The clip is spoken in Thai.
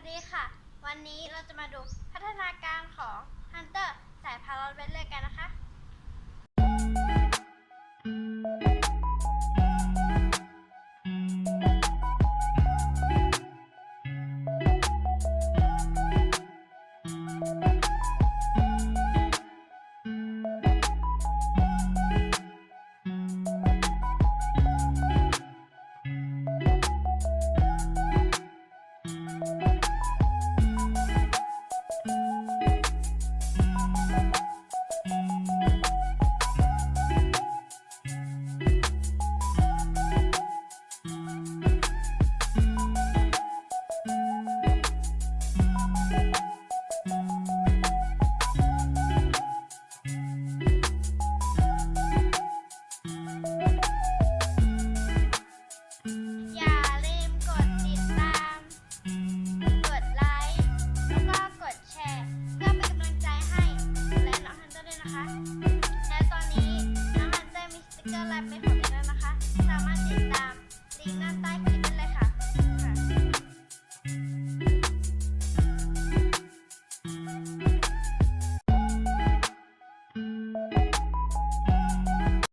สดีค่ะ วันนี้เราจะมาดูพัฒนาการของฮันเตอร์สายพารอนเวลเลอร์กันนะคะ